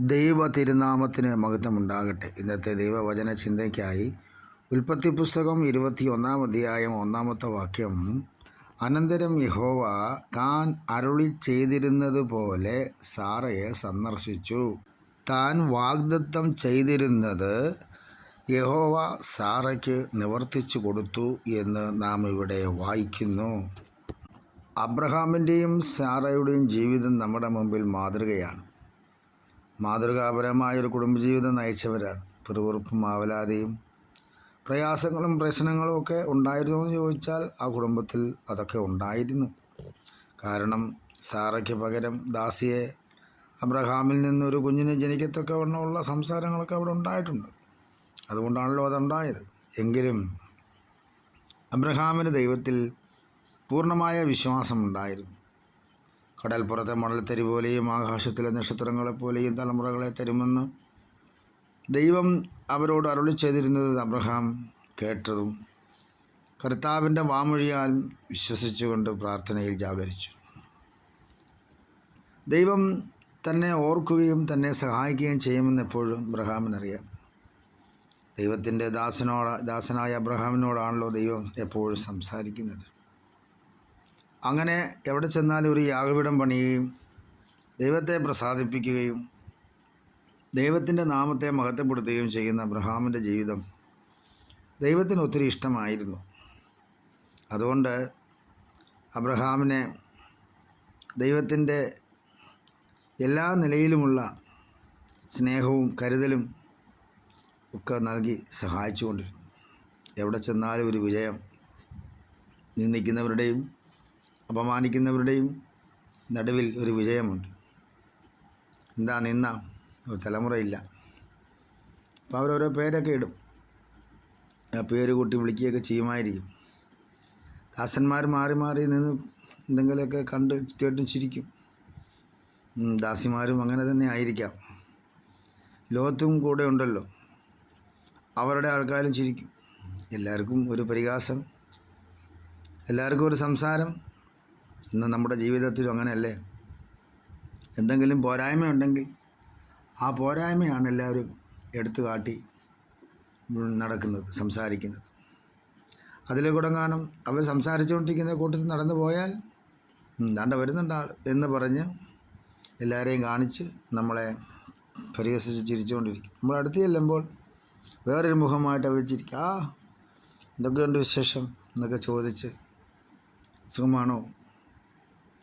ദൈവ തിരുനാമത്തിന് മഹത്വമുണ്ടാകട്ടെ. ഇന്നത്തെ ദൈവവചന ചിന്തയ്ക്കായി ഉൽപ്പത്തി പുസ്തകം ഇരുപത്തി ഒന്നാം അധ്യായം ഒന്നാമത്തെ വാക്യം. അനന്തരം യഹോവ താൻ അരുളി ചെയ്തിരുന്നത് പോലെ സാറയെ സന്ദർശിച്ചു. താൻ വാഗ്ദത്തം ചെയ്തിരുന്നത് യഹോവ സാറയ്ക്ക് നിവർത്തിച്ചു കൊടുത്തു എന്ന് നാം ഇവിടെ വായിക്കുന്നു. അബ്രഹാമിന്റെയും സാറയുടെയും ജീവിതം നമ്മുടെ മുമ്പിൽ മാതൃകയാണ്. മാതൃകാപരമായ ഒരു കുടുംബജീവിതം നയിച്ചവരാണ്. പിറുപിറുപ്പും ആവലാതെയും പ്രയാസങ്ങളും പ്രശ്നങ്ങളും ഒക്കെ ഉണ്ടായിരുന്നു എന്ന് ചോദിച്ചാൽ ആ കുടുംബത്തിൽ അതൊക്കെ ഉണ്ടായിരുന്നു. കാരണം സാറയ്ക്ക് പകരം ദാസിയെ അബ്രഹാമിൽ നിന്നൊരു കുഞ്ഞിനെ ജനിക്കത്തക്ക വണ്ണമുള്ള സംസാരങ്ങളൊക്കെ അവിടെ ഉണ്ടായിട്ടുണ്ട്. അതുകൊണ്ടാണല്ലോ അതുണ്ടായത്. എങ്കിലും അബ്രഹാമിന് ദൈവത്തിൽ പൂർണമായ വിശ്വാസമുണ്ടായിരുന്നു. കടൽപ്പുറത്തെ മണൽത്തരി പോലെയും ആകാശത്തിലെ നക്ഷത്രങ്ങളെപ്പോലെയും തലമുറകളെ തരുമെന്ന് ദൈവം അവരോട് അരുളി ചെയ്തിരുന്നത് അബ്രഹാം കേട്ടതും കർത്താവിന്റെ വാമൊഴിയാൽ വിശ്വസിച്ചുകൊണ്ട് പ്രാർത്ഥനയിൽ ജാഗരിച്ചു. ദൈവം തന്നെ ഓർക്കുകയും തന്നെ സഹായിക്കുകയും ചെയ്യുമെന്ന് എപ്പോഴും അബ്രഹാമിനറിയാം. ദൈവത്തിന്റെ ദാസനോട് ദാസനായ അബ്രഹാമിനോടാണല്ലോ ദൈവം എപ്പോഴും സംസാരിക്കുന്നത്. അങ്ങനെ എവിടെ ചെന്നാലും ഒരു യാഗപീഠം പണിയുകയും ദൈവത്തെ പ്രസാദിപ്പിക്കുകയും ദൈവത്തിന്റെ നാമത്തെ മഹത്വപ്പെടുത്തുകയും ചെയ്യുന്ന അബ്രഹാമിന്റെ ജീവിതം ദൈവത്തിന് ഒത്തിരി ഇഷ്ടമായിരുന്നു. അതുകൊണ്ട് അബ്രഹാമിനെ ദൈവത്തിന്റെ എല്ലാ നിലയിലുമുള്ള സ്നേഹവും കരുതലും ഒക്കെ നൽകി സഹായിച്ചുകൊണ്ടിരുന്നു. എവിടെ ചെന്നാലും ഒരു വിജയം നിന്ദിക്കുന്നവരുടെയും അപമാനിക്കുന്നവരുടെയും നടുവിൽ ഒരു വിജയമുണ്ട്. എന്താ നിന്ന? തലമുറയില്ല. അപ്പോൾ അവരോരോ പേരൊക്കെ ഇടും. ആ പേര് കൂട്ടി വിളിക്കുകയൊക്കെ ചെയ്യുമായിരിക്കും. ദാസന്മാർ മാറി മാറി നിന്ന് എന്തെങ്കിലുമൊക്കെ കണ്ട് കേട്ടും ചിരിക്കും. ദാസിമാരും അങ്ങനെ തന്നെ ആയിരിക്കാം. ലോകത്തും കൂടെ ഉണ്ടല്ലോ. അവരുടെ ആൾക്കാരും ചിരിക്കും. എല്ലാവർക്കും ഒരു പരിഹാസം. എല്ലാവർക്കും ഒരു സംസാരം. ഇന്ന് നമ്മുടെ ജീവിതത്തിലും അങ്ങനെയല്ലേ? എന്തെങ്കിലും പോരായ്മയുണ്ടെങ്കിൽ ആ പോരായ്മയാണ് എല്ലാവരും എടുത്തു കാട്ടി നടക്കുന്നത് സംസാരിക്കുന്നത്. അതിലെ കൂടെ കാണും അവർ സംസാരിച്ചുകൊണ്ടിരിക്കുന്ന കൂട്ടത്തിൽ നടന്നു പോയാൽ ദാണ്ട വരുന്നുണ്ട് ആൾ എന്ന് പറഞ്ഞ് എല്ലാവരെയും കാണിച്ച് നമ്മളെ പരിഹസിച്ച് ചിരിച്ചുകൊണ്ടിരിക്കും. നമ്മൾ അടുത്ത് ചെല്ലുമ്പോൾ വേറൊരു മുഖമായിട്ട് അവർ ചിരിക്കും. ആ എന്തൊക്കെയുണ്ട് വിശേഷം? എന്നൊക്കെ ചോദിച്ച് സുഖമാണോ?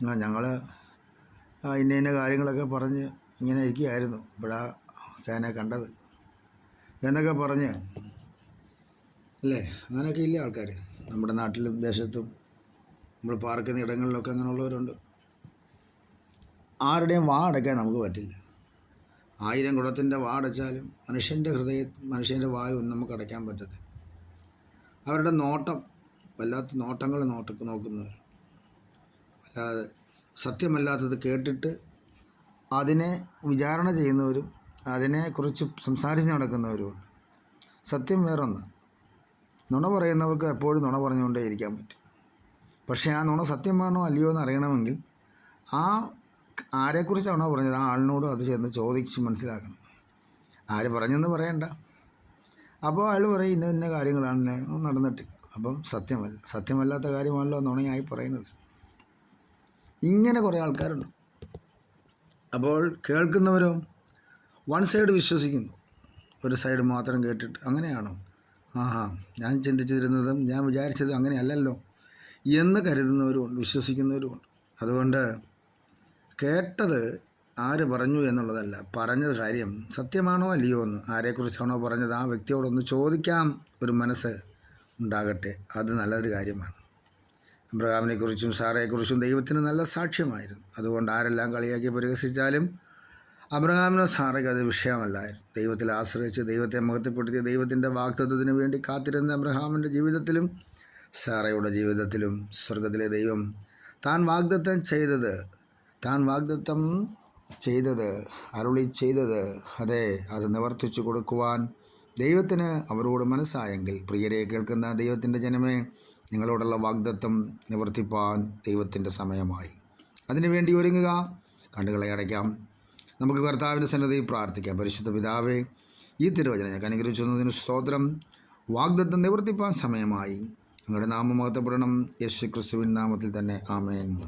ഞങ്ങൾ ഇന്ന ഇന്ന കാര്യങ്ങളൊക്കെ പറഞ്ഞ് ഇങ്ങനെ ഇരിക്കുകയായിരുന്നു. ഇപ്പോഴാ ചേനെ കണ്ടത്. എന്നൊക്കെ പറഞ്ഞ് അല്ലേ? അങ്ങനെയൊക്കെ ഇല്ല ആൾക്കാർ നമ്മുടെ നാട്ടിലും ദേശത്തും നമ്മൾ പാർക്കുന്ന ഇടങ്ങളിലൊക്കെ അങ്ങനെയുള്ളവരുണ്ട്. ആരുടെയും വാ അടയ്ക്കാൻ നമുക്ക് പറ്റില്ല. ആയിരം കുടത്തിന്റെ വാ അടച്ചാലും മനുഷ്യന്റെ ഹൃദയ മനുഷ്യന്റെ വായൊന്നും നമുക്ക് അടയ്ക്കാൻ പറ്റത്തില്ല. അവരുടെ നോട്ടം വല്ലാത്ത നോട്ടങ്ങൾ നോട്ട നോക്കുന്നവർ സത്യമല്ലാത്തത് കേട്ടിട്ട് അതിനെ വിചാരണ ചെയ്യുന്നവരും അതിനെക്കുറിച്ച് സംസാരിച്ച് നടക്കുന്നവരുമുണ്ട് സത്യം വേറൊന്ന്. നുണ പറയുന്നവർക്ക് എപ്പോഴും നുണ പറഞ്ഞുകൊണ്ടേ ഇരിക്കാൻ പറ്റും. പക്ഷേ ആ നുണ സത്യമാണോ അല്ലയോ എന്ന് അറിയണമെങ്കിൽ ആ ആരെക്കുറിച്ചാണോ പറഞ്ഞത്? ആ ആളിനോടും അത് ചെന്ന് ചോദിച്ച് മനസ്സിലാക്കണം. ആര് പറഞ്ഞെന്ന് പറയണ്ട. അപ്പോൾ അയാൾ പറയും ഇന്ന ഇന്ന കാര്യങ്ങളാണ്. നടന്നിട്ടില്ല. അപ്പം സത്യമല്ല സത്യമല്ലാത്ത കാര്യമാണല്ലോ നുണയായി പറയുന്നത്. ഇങ്ങനെ കുറേ ആൾക്കാരുണ്ട്. അപ്പോൾ കേൾക്കുന്നവരോ വൺ സൈഡ് വിശ്വസിക്കുന്നു. ഒരു സൈഡ് മാത്രം കേട്ടിട്ട് അങ്ങനെയാണോ? ആഹാ ഞാൻ ചിന്തിച്ചിരുന്നതും ഞാൻ വിചാരിച്ചതും അങ്ങനെയല്ലല്ലോ എന്ന് കരുതുന്നവരുമുണ്ട് വിശ്വസിക്കുന്നവരുമുണ്ട്. അതുകൊണ്ട് കേട്ടത് ആര് പറഞ്ഞു എന്നുള്ളതല്ല പറഞ്ഞത് കാര്യം സത്യമാണോ അല്ലയോ എന്ന് ആരെക്കുറിച്ചാണോ പറഞ്ഞത് ആ വ്യക്തിയോടൊന്ന് ചോദിക്കാം. ഒരു മനസ്സ് ഉണ്ടാകട്ടെ അത് നല്ലൊരു കാര്യമാണ്. അബ്രഹാമിനെക്കുറിച്ചും സാറയെക്കുറിച്ചും ദൈവത്തിന് നല്ല സാക്ഷ്യമായിരുന്നു. അതുകൊണ്ട് ആരെല്ലാം കളിയാക്കി പരിഹസിച്ചാലും അബ്രഹാമിനോ സാറയ്ക്ക് അത് വിഷയമല്ലായിരുന്നു. ദൈവത്തിൽ ആശ്രയിച്ച് ദൈവത്തെ മഹത്വപ്പെടുത്തിയ ദൈവത്തിന്റെ വാക്തത്വത്തിന് വേണ്ടി കാത്തിരുന്ന അബ്രഹാമിന്റെ ജീവിതത്തിലും സാറയുടെ ജീവിതത്തിലും സ്വർഗത്തിലെ ദൈവം താൻ വാഗ്ദത്തം ചെയ്തത് താൻ വാഗ്ദത്തം ചെയ്തത് അരുളി ചെയ്തത് അതെ അത് നിവർത്തിച്ചു കൊടുക്കുവാൻ ദൈവത്തിന് അവരോട് മനസ്സായെങ്കിൽ. പ്രിയരെ കേൾക്കുന്ന ദൈവത്തിന്റെ ജനമേ നിങ്ങളോടുള്ള വാഗ്ദത്വം നിവർത്തിപ്പാൻ ദൈവത്തിന്റെ സമയമായി. അതിനുവേണ്ടി ഒരുങ്ങുക കണ്ണുകളെ അടയ്ക്കാം. നമുക്ക് കർത്താവിന്റെ സന്നദ്ധയിൽ പ്രാർത്ഥിക്കാം. പരിശുദ്ധ പിതാവേ ഈ തിരുവചനം ഞങ്ങൾക്ക് അനുഗ്രഹിച്ചു തന്നതിന് സ്തോത്രം. വാഗ്ദത്തം നിവർത്തിപ്പാൻ സമയമായി. നിങ്ങളുടെ നാമം മഹത്വപ്പെടണം. യേശു ക്രിസ്തുവിൻ നാമത്തിൽ തന്നെ. ആമേൻ.